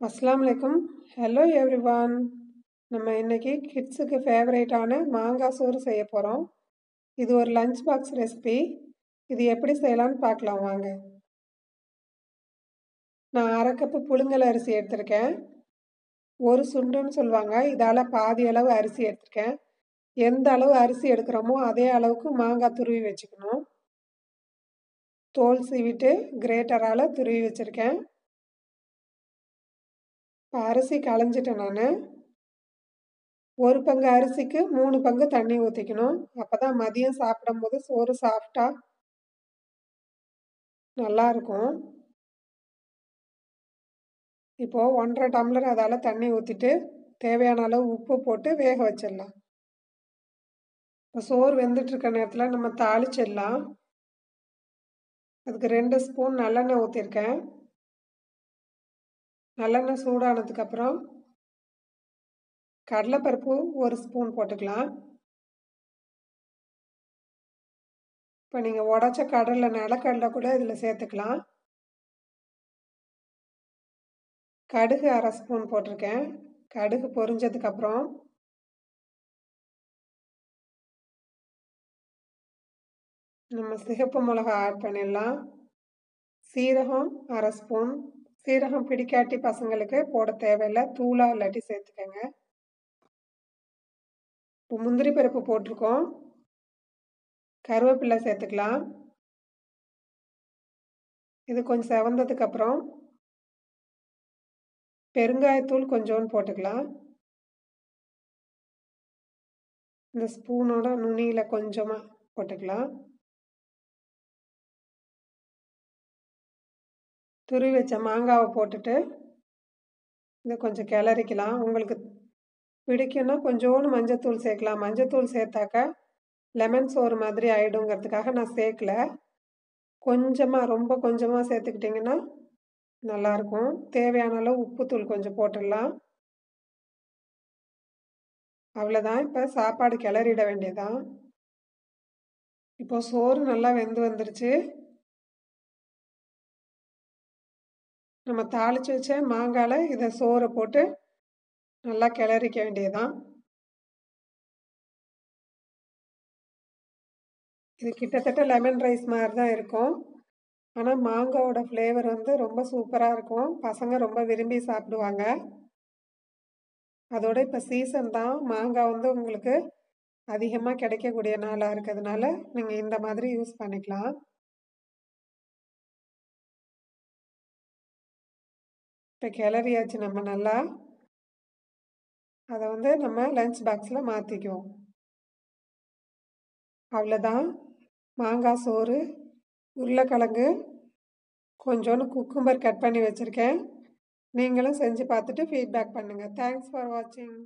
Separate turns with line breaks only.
அஸ்லாம் அலைக்கும் hello everyone நம்ம இன்றைக்கி கிட்ஸுக்கு ஃபேவரேட்டான மாங்காய் சோறு செய்ய போகிறோம் இது ஒரு லஞ்ச் பாக்ஸ் ரெசிபி இது எப்படி செய்யலாம்னு பார்க்கலாம் வாங்க. நான் அரை கப்பு புழுங்கல் அரிசி எடுத்திருக்கேன். ஒரு சுண்டுன்னு சொல்லுவாங்க. இதால் பாதி அளவு அரிசி எடுத்திருக்கேன். எந்த அளவு அரிசி எடுக்கிறோமோ அதே அளவுக்கு மாங்காய் துருவி வச்சுக்கணும். தோல் சீவிட்டு கிரேட்டரால் துருவி வச்சுருக்கேன். இப்போ அரிசி களைஞ்சிட்டேன் நான். ஒரு பங்கு அரிசிக்கு மூணு பங்கு தண்ணி ஊற்றிக்கணும் அப்போ தான் மதியம் சாப்பிடும்போது சோறு சாஃப்டாக நல்லாயிருக்கும் இப்போது ஒன்றரை டம்ளர் அதால் தண்ணி ஊற்றிட்டு தேவையான அளவு உப்பு போட்டு வேக வச்சிடலாம். இப்போ சோறு வெந்துட்டுருக்க நேரத்தில் நம்ம தாளிச்சிடலாம். அதுக்கு ரெண்டு ஸ்பூன் நல்லெண்ணெய் ஊற்றிருக்கேன் நல்லெண்ணெய் சூடானதுக்கப்புறம் கடலைப்பருப்பு ஒரு ஸ்பூன் போட்டுக்கலாம். இப்போ நீங்கள் உடச்ச கடலை நிலக்கடலை கூட இதில் சேர்த்துக்கலாம். கடுகு அரை ஸ்பூன் போட்டிருக்கேன். கடுகு பொரிஞ்சதுக்கப்புறம் நம்ம சிகப்பு மிளகா ஆட் பண்ணிடலாம். சீரகம் அரை ஸ்பூன் சீரகம் பிடிக்காட்டி பசங்களுக்கு போட தேவையில்லை. தூளாக இல்லாட்டி சேர்த்துக்கோங்க. இப்போ முந்திரி பருப்பு போட்டிருக்கோம். கருவேப்பிலை சேர்த்துக்கலாம். இது கொஞ்சம் செவந்ததுக்கப்புறம் பெருங்காயத்தூள் கொஞ்சோன்னு போட்டுக்கலாம். இந்த ஸ்பூனோட நுனியில் கொஞ்சமாக போட்டுக்கலாம். துருவி வச்ச மாங்காவை போட்டுட்டு இதை கொஞ்சம் கிளறிக்கலாம் உங்களுக்கு பிடிக்குன்னா கொஞ்சோண்டு மஞ்சத்தூள் சேர்க்கலாம் மஞ்சத்தூள் சேர்த்தாக்க லெமன் சோறு மாதிரி ஆகிடுங்கிறதுக்காக நான் சேர்க்கல கொஞ்சமாக ரொம்ப கொஞ்சமாக சேர்த்துக்கிட்டிங்கன்னா நல்லாயிருக்கும் தேவையான அளவு உப்புத்தூள் கொஞ்சம் போட்டுடலாம். அவ்வளோதான் இப்போ சாப்பாடு கிளறிட வேண்டியதான் இப்போ சோறு நல்லா வெந்து வந்துருச்சு. நம்ம தாளித்து வச்ச மாங்காயில் இதை சோறை போட்டு நல்லா கிளறிக்க வேண்டியதுதான். இது கிட்டத்தட்ட லெமன் ரைஸ் மாதிரி தான் இருக்கும். ஆனால் மாங்காவோட ஃப்ளேவர் வந்து ரொம்ப சூப்பராக இருக்கும். பசங்க ரொம்ப விரும்பி சாப்பிடுவாங்க. அதோட இப்போ சீசன் தான். மாங்காய் வந்து உங்களுக்கு அதிகமாக கிடைக்கக்கூடிய நாளாக இருக்கிறதுனால நீங்கள் இந்த மாதிரி யூஸ் பண்ணிக்கலாம். இப்போ கிளறியாச்சு நம்ம நல்லா. அதை வந்து நம்ம லஞ்ச் பாக்ஸில் மாற்றிக்குவோம் அவ்வளோதான் மாங்காய் சோறு உருளைக்கிழங்கு கொஞ்சோண்டு குக்கும்பர் கட் பண்ணி வச்சுருக்கேன். நீங்களும் செஞ்சு பார்த்துட்டு ஃபீட்பேக் பண்ணுங்கள் தேங்க்ஸ் ஃபார் வாட்சிங்